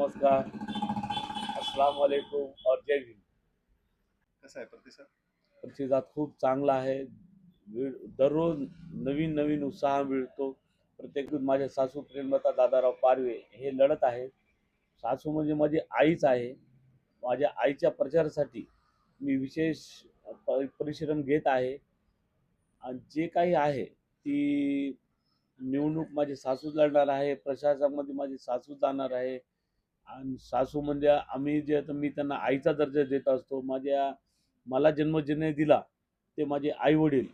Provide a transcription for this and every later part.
नमस्कार. अस्सलाम वालेकुम और जय हिंद. कसा आहे प्रतिसाद प्रतिसाद खूप चांगला आहे. दररोज नवीन नवीन उत्साह मिळतो. प्रत्येक माझे सासू प्रेमलता दादाराव पारवे हे लढत आहेत सासू म्हणजे माझी आईच आहे. माझ्या आईच्या प्रचारासाठी मी विशेष परिश्रम घेत आहे. आणि जे काही आहे ती निवडणूक माझी सासू लढणार आहे. प्रशासनामध्ये माझी सासू जाणार आहे. आणि सासू म्हणजे आम्ही जे आता मी त्यांना आईचा दर्जा देत असतो माझ्या मला जन्मजन्य दिला ते माझे आई वडील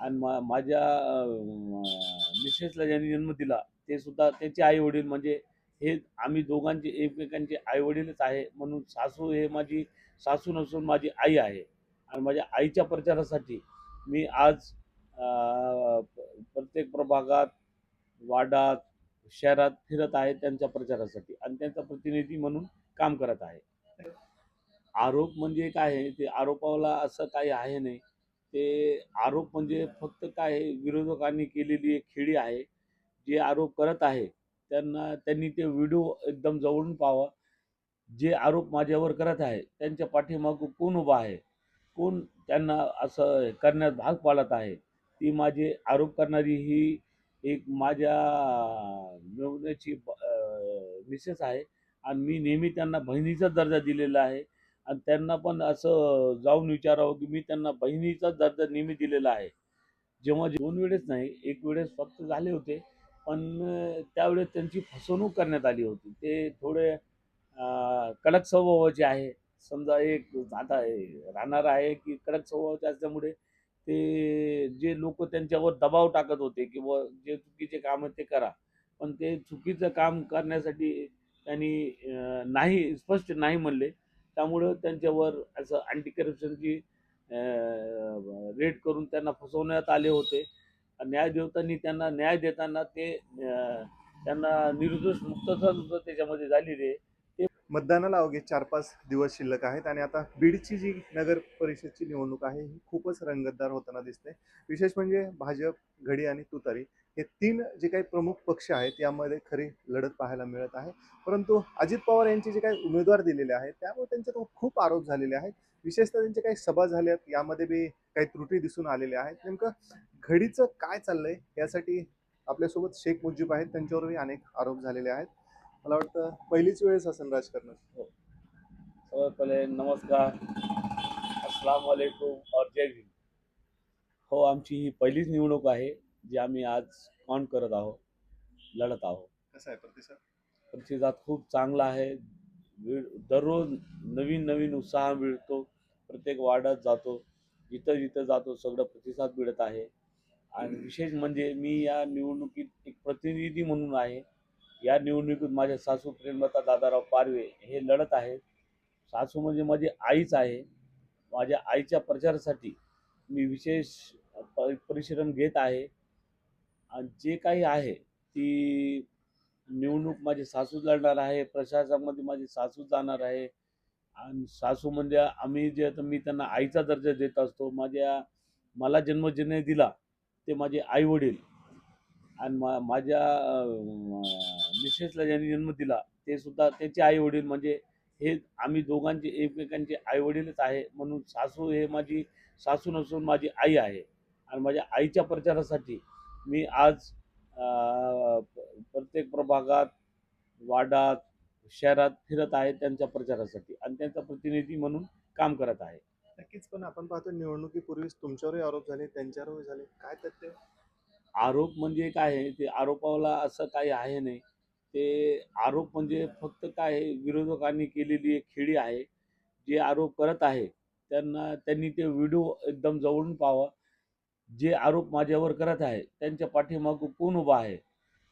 आणि मा माझ्या मिसेसला ज्यांनी जन्म दिला ते सुद्धा त्याचे आई वडील म्हणजे हे आम्ही दोघांचे एकमेकांचे आई वडीलच आहे म्हणून सासू हे माझी सासू नसून माझी आई आहे. आणि माझ्या आईच्या प्रचारासाठी मी आज प- प्रत्येक प्रभागात वाडात शहरात फिरत आहे त्यांच्या प्रचारासाठी आणि त्यांचा प्रतिनिधी म्हणून काम करत आहे. आरोप म्हणजे काय आहे? ते आरोपाला असं काही आहे नाही. ते आरोप म्हणजे फक्त काय विरोधकांनी केलेली एक खेळी आहे. जे आरोप करत आहे त्यांना त्यांनी ते व्हिडिओ एकदम जवळून पाहावा. जे आरोप माझ्यावर करत आहे त्यांच्या पाठीमागं कोण उभा आहे? कोण त्यांना असं करण्यात भाग पाडत आहे? ती माझे आरोप करणारी ही एक माझ्या मिळवण्याची मिसेस आहे. आणि मी नेहमी त्यांना बहिणीचा दर्जा दिलेला आहे. आणि त्यांना पण असं जाऊन विचारावं की मी त्यांना बहिणीचा दर्जा नेहमी दिलेला आहे. जेव्हा दोन वेळेस नाही एक वेळेस फक्त झाले होते. पण त्यावेळेस त्यांची फसवणूक करण्यात आली होती. ते थोडे कडक स्वभावाचे आहे. समजा एक आता राहणार आहे की कडक स्वभावाचे असल्यामुळे ते जे लोक त्यांच्यावर दबाव टाकत होते की जे चुकीचे काम आहे ते करा. पण ते चुकीचं काम करण्यासाठी त्यांनी नाही स्पष्ट नाही म्हणले. त्यामुळं त्यांच्यावर असं अँटी करप्शनची रेड करून त्यांना फसवण्यात आले होते. न्याय देवतांनी त्यांना न्याय देताना ते त्यांना निर्दोष मुक्तता सुद्धा त्याच्यामध्ये झालेली आहे. मतदानाला अवघे चार पाच दिवस शिल्लक आहेत आणि आता बीडची जी नगर परिषदची निवडणूक आहे ही खूपच रंगतदार होताना दिसते. विशेष म्हणजे भाजप घडी आणि तुतारी हे तीन जे काही प्रमुख पक्ष आहेत यामध्ये खरी लढत पाहायला मिळत आहे. परंतु अजित पवार यांचे जे काही उमेदवार दिलेले आहेत त्यामुळे त्यांच्यावर खूप आरोप झालेले आहेत. विशेषतः त्यांच्या काही सभा झाल्यात यामध्ये बी काही त्रुटी दिसून आलेल्या आहेत. नेमकं घडीचं काय चाललंय यासाठी आपल्यासोबत शेख मुजीब आहेत त्यांच्यावरही अनेक आरोप झालेले आहेत. मला वाटतं पहिलीच वेळेस असेल राजकारणात. सर्वात पहिले नमस्कार. अस्सलाम वालेकुम और जय हिंद. हो आमची ही पहिलीच निवडणूक आहे जी आम्ही आज काउंट करत आहोत लढत आहोत. कसा आहे प्रतिसाद? प्रतिसाद खूप चांगला आहे. दररोज नवीन नवीन उत्साह मिळतो प्रत्येक वार्डात जातो जिथं जिथं जातो सगळं प्रतिसाद मिळत आहे. आणि विशेष म्हणजे मी या निवडणुकीत एक प्रतिनिधी म्हणून आहे. या निवडणुकीत माझ्या सासू प्रेमलता दादाराव पारवे हे लढत आहेत. सासू म्हणजे माझी आईच आहे. माझ्या आईच्या प्रचारासाठी मी विशेष परिश्रम घेत आहे. आणि जे काही आहे ती निवडणूक माझी सासू लढणार आहे. प्रशासनामध्ये माझी सासू जाणार आहे. आणि सासू म्हणजे आम्ही जे तर मी त्यांना आईचा दर्जा देत असतो. माझ्या मला जन्मजन्य दिला ते माझे आई वडील. आणि मा माझ्या मिसेसला ज्यांनी जन्म दिला ते सुद्धा त्यांचे आई वडील म्हणजे हे आम्ही दोघांचे एकमेकांचे आई वडीलच आहे म्हणून सासू हे माझी सासू नसून माझी आई आहे. आणि माझ्या आईच्या प्रचारासाठी मी आज प्रत्येक प्रभागात वाडात शहरात फिरत आहे त्यांच्या प्रचारासाठी आणि त्यांचा प्रतिनिधी म्हणून काम करत आहे. नक्कीच पण आपण पाहतो निवडणुकीपूर्वीच तुमच्यावरही आरोप झाले त्यांच्यावरही झाले. काय तथ्य आरोप म्हणजे काय आहे? ते आरोपाला असं काही आहे नाही. ते आरोप म्हणजे फक्त काय विरोधकांनी केलेली एक खेळी आहे जे आरोप करत आहे त्यांना त्यांनी ते व्हिडिओ एकदम जवळून पाहावा. जे आरोप माझ्यावर करत आहे त्यांच्या पाठीमागं कोण उभा आहे?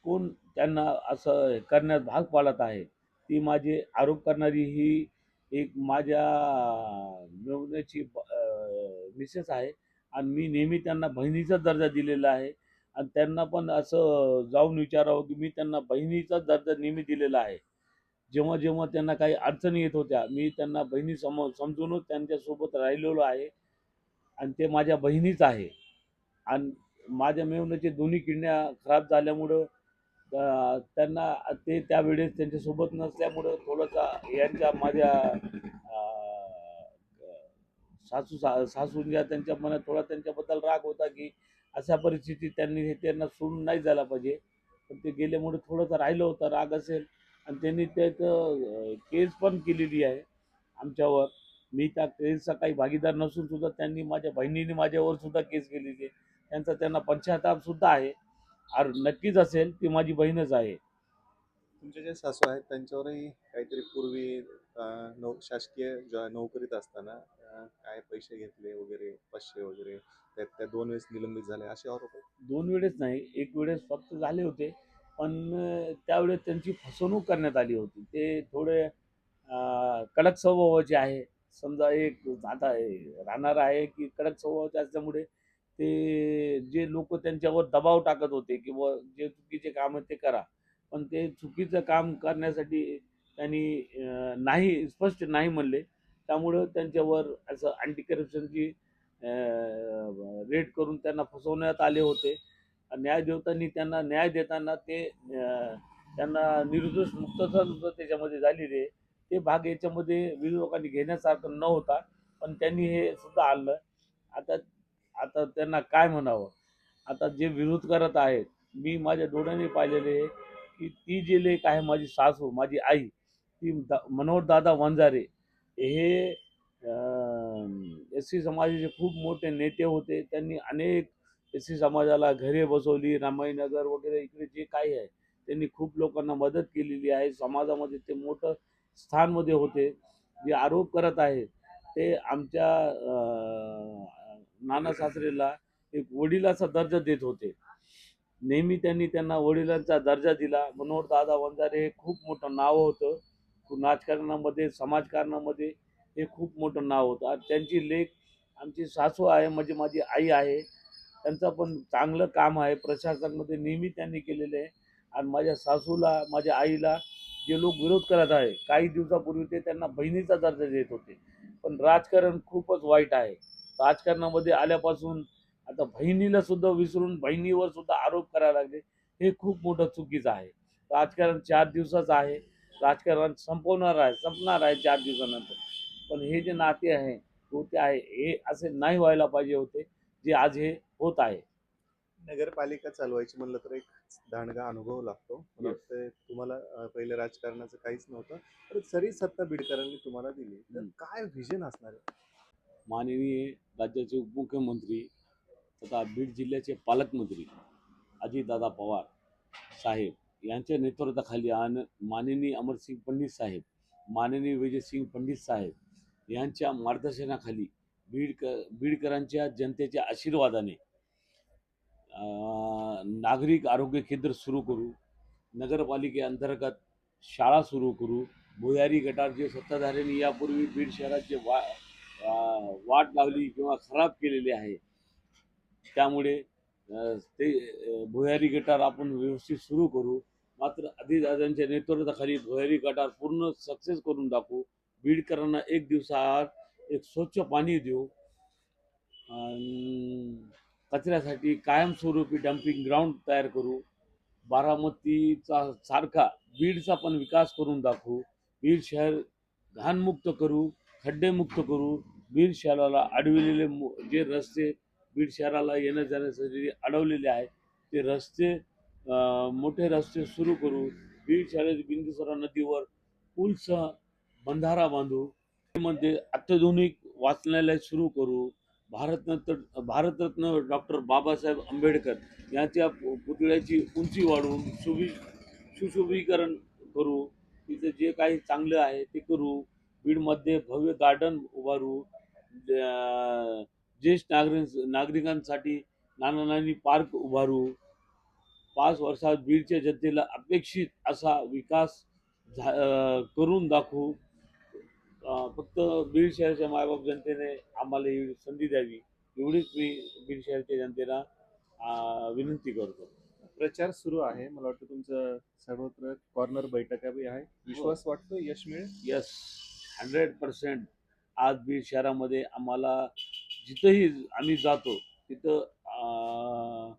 कोण त्यांना असं करण्यात भाग पाडत आहे? ती माझे आरोप करणारी ही एक माझ्या मिळवण्याची मिसेस आहे. आणि मी नेहमी त्यांना बहिणीचा दर्जा दिलेला आहे. आणि त्यांना पण असं जाऊन विचारावं की मी त्यांना बहिणीचाच दर्जा नेहमी दिलेला आहे. जेव्हा जेव्हा त्यांना काही अडचणी येत होत्या मी त्यांना बहिणी सम समजूनच त्यांच्यासोबत राहिलेलो आहे आणि ते माझ्या बहिणीच आहे. आणि माझ्या मेवण्याचे दोन्ही किडण्या खराब झाल्यामुळं त्यांना ते त्यावेळेस त्यांच्यासोबत नसल्यामुळं थोडंसा यांच्या माझ्या सासू सा सासूंच्या त्यांच्या मनात थोडा त्यांच्याबद्दल राग होता की अशा परिस्थितीत त्यांनी हे त्यांना सोडून नाही जायला पाहिजे. पण ते गेल्यामुळे थोडंसं राहिलं होतं राग असेल. आणि त्यांनी त्यात केस पण केलेली आहे आमच्यावर. मी त्या केसचा काही भागीदार नसून सुद्धा त्यांनी माझ्या बहिणीने माझ्यावर सुद्धा केस केलेली आहे. त्यांचा त्यांना पंचाहताप सुद्धा आहे. और नक्कीच असेल ती माझी बहीणच आहे. तुमचे जे सासू आहेत त्यांच्यावरही काहीतरी पूर्वी नौ शासकीय ज्या नोकरीत असताना काय पैसे घेतले वगैरे पाचशे वगैरे त्यात त्या दोन वेळेस निलंबित झाले असे आरोप आहेत? दोन वेळेस नाही एक वेळेस फक्त झाले होते पण अं, त्यावेळेस त्यांची फसवणूक करण्यात आली होती. ते थोडे अं, कडक स्वभावाचे आहे समजा एक आता हे राहणार आहे की कडक स्वभावाचे असल्यामुळे ते जे लोक त्यांच्यावर दबाव टाकत होते किंवा जे चुकीचे काम आहे ते करा. पण ते चुकीचं काम करण्यासाठी त्यांनी नाही स्पष्ट नाही म्हणले. त्यामुळं त्यांच्यावर असं अँटी करप्शनची रेड करून त्यांना फसवण्यात आले होते. न्याय देवतांनी त्यांना न्याय देताना ते त्यांना निर्दोष मुक्तता सुद्धा त्याच्यामध्ये झालेली आहे. ते भाग याच्यामध्ये विरोधकांनी घेण्यासारखं न होता पण त्यांनी हे सुद्धा आणलं. आता आता त्यांना काय म्हणावं? आता जे विरोध करत आहेत मी माझ्या डोळ्याने पाहिलेले आहे की ती जे लेख आहे माझी सासू माझी आई ती दा मनोहरदादा वंजारे हे एस सी समाजाचे खूप मोठे नेते होते. त्यांनी अनेक एस सी समाजाला घरे बसवली रामाईनगर वगैरे इकडे जे काही आहे त्यांनी खूप लोकांना मदत केलेली आहे. समाजामध्ये ते मोठं स्थानमध्ये होते. जे आरोप करत आहेत ते आमच्या नाना सासरेला एक वडिलाचा दर्जा देत होते. नेहमी त्यांनी त्यांना वडिलांचा दर्जा दिला. मनोहर दादा वंजारे हे खूप मोठं नाव होतं. राजकारणामध्ये समाजकारणामध्ये हे खूप मोठं नाव होतं. आणि त्यांची लेख आमची सासू आहे म्हणजे माझी आई आहे. त्यांचं पण चांगलं काम आहे. प्रशासनामध्ये नेहमी त्यांनी केलेलं आहे. आणि माझ्या सासूला माझ्या आईला जे लोक विरोध करत आहे काही दिवसापूर्वी ते त्यांना बहिणीचा दर्जा देत होते. पण राजकारण खूपच वाईट आहे. राजकारणामध्ये आल्यापासून आता बहिणीला सुद्धा विसरून बहिणीवर सुद्धा आरोप करायला लागले. हे खूप मोठं चुकीचं आहे. राजकारण चार दिवसाचं आहे. राजकारण संपवणार आहे संपणार आहे चार दिवसानंतर. पण हे जे नाते आहे होते आहे हे असे नाही व्हायला पाहिजे होते जे आज हे होत आहे. नगरपालिका चालवायची म्हणलं तर एक दांडगा अनुभव लागतो. मला Yes. वाटतं तुम्हाला पहिले राजकारणाचं काहीच नव्हतं तर सरी सत्ता बीडकरांनी तुम्हाला दिली. तर. काय व्हिजन असणार आहे? माननीय राज्याचे उपमुख्यमंत्री तथा बीड जिल्ह्याचे पालकमंत्री अजितदादा पवार साहेब यांच्या नेतृत्वाखाली आणि माननीय अमरसिंग पंडित साहेब माननीय विजयसिंग पंडित साहेब यांच्या मार्गदर्शनाखाली बीडकर बीडकरांच्या जनतेच्या आशीर्वादाने नागरिक आरोग्य केंद्र सुरू करू नगरपालिकेअंतर्गत शाळा सुरू करू भुयारी गटार जे सत्ताधाऱ्यांनी यापूर्वी बीड शहरात जे वा वाट लावली किंवा खराब केलेली आहे त्यामुळे ते भुयारी गटार आपण व्यवस्थित सुरू करू. मात्र आदिदादांच्या नेतृत्वाखाली भुयारी गटार पूर्ण सक्सेस करून दाखवू. बीडकरांना एक दिवसाआड एक स्वच्छ पाणी देऊ. कचऱ्यासाठी कायमस्वरूपी डम्पिंग ग्राउंड तयार करू. बारामतीचा सारखा बीडचा पण विकास करून दाखवू. बीड शहर घाणमुक्त करू खड्डेमुक्त करू. बीड शहराला अडविलेले जे रस्ते बीड शहराला येण्या जाण्यासाठी अडवलेले आहे ते रस्ते मोठे रस्ते सुरू करू. बीड शहरातील बिंदुसरा नदीवर पूलसह बंधारा बांधू. मध्ये अत्याधुनिक वाचनालय सुरू करू. भारतरत्न भारतरत्न डॉक्टर बाबासाहेब आंबेडकर यांच्या पु- पुतळ्याची उंची वाढवून सुवि सुशोभीकरण करू. तिथं जे काही चांगलं आहे ते करू. बीडमध्ये भव्य गार्डन उभारू. ज्येष्ठ नागरिक नागरिकांसाठी नाना नानी पार्क उभारू. पाच वर्षात बीडच्या जनतेला अपेक्षित असा विकास झा करून दाखवू. फक्त बीड शहराच्या मायबाप जनतेने आम्हाला ही संधी द्यावी एवढीच मी बीड शहराच्या जनतेला विनंती करतो. प्रचार सुरू आहे. मला वाटतं तुमचं सर्वत्र कॉर्नर बैठका बी आहे. विश्वास वाटतो यश मिळेल? यस हंड्रेड पर्सेंट आज बीड शहरामध्ये आम्हाला जिथंही आम्ही जातो तिथं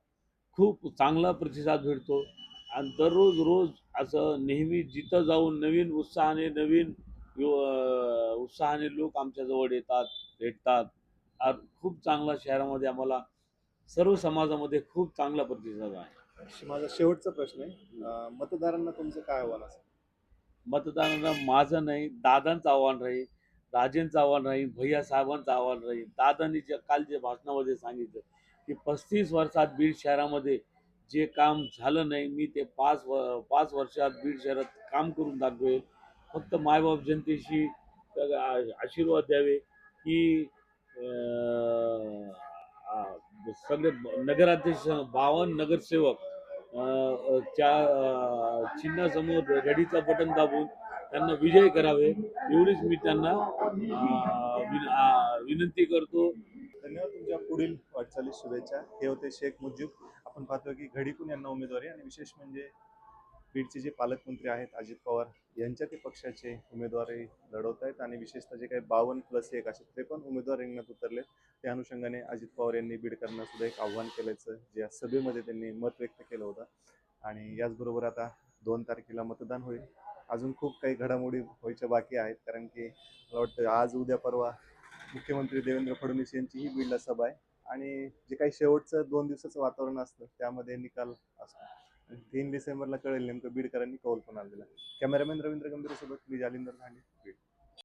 खूप चांगला प्रतिसाद भेटतो. आणि दररोज रोज असं नेहमी जिथं जाऊन नवीन उत्साहाने नवीन उत्साहाने लोक आमच्या जवळ येतात भेटतात. आ- खूप चांगला शहरामध्ये आम्हाला सर्व समाजामध्ये खूप चांगला प्रतिसाद आहे. माझा शेवटचा प्रश्न आहे. मतदारांना तुमचं काय आव्हान असेल? मतदारांना माझं नाही दादांचं आव्हान राहील. राजेंचं आव्हान राहील भैया साहेबांचं आव्हान राहील दादांनी जे काल जे भाषणामध्ये सांगितलं की पस्तीस वर्षात बीड शहरामध्ये जे काम झालं नाही मी ते पाच व पाच वर्षात बीड शहरात काम करून दाखवेल. फक्त मायबाप जनतेशी आशीर्वाद द्यावे की सगळे नगराध्यक्ष बावन्न नगरसेवक च्या चिन्हासमोर घडीचं बटन दाबून त्यांना विजय करावे एवढीच मी त्यांना विनंती करतो. धन्यवाद तुमच्या पुढील वाटचाली शुभेच्छा. हे होते शेख मुजीब. आपण पाहतो की घडीकून यांना उमेदवारी आणि विशेष म्हणजे बीडचे जे पालकमंत्री आहेत अजित पवार यांच्या ते पक्षाचे उमेदवारी लढवत आहेत आणि विशेषतः जे काही बावन्न प्लस एक असे त्रेपन्न उमेदवार रिंगणात उतरले त्या अनुषंगाने अजित पवार यांनी बीडकरांना सुद्धा एक आव्हान केल्याचं ज्या सभेमध्ये त्यांनी मत व्यक्त केलं होतं. आणि याचबरोबर आता दोन तारखेला मतदान होईल. अजून खूप काही घडामोडी व्हायच्या बाकी आहेत कारण की मला वाटतं आज उद्या परवा मुख्यमंत्री देवेंद्र फडणवीस यांचीही बिर्ला सभा आहे. आणि जे काही शेवटचं दोन दिवसाचं वातावरण असतं त्यामध्ये निकाल असतो. तीन डिसेंबरला कळेल नेमकं बीडकरांनी कौल पण आणलेला कॅमेरामॅन रवींद्र गंभीर सोबत मी जालिंदर धांडे बीड.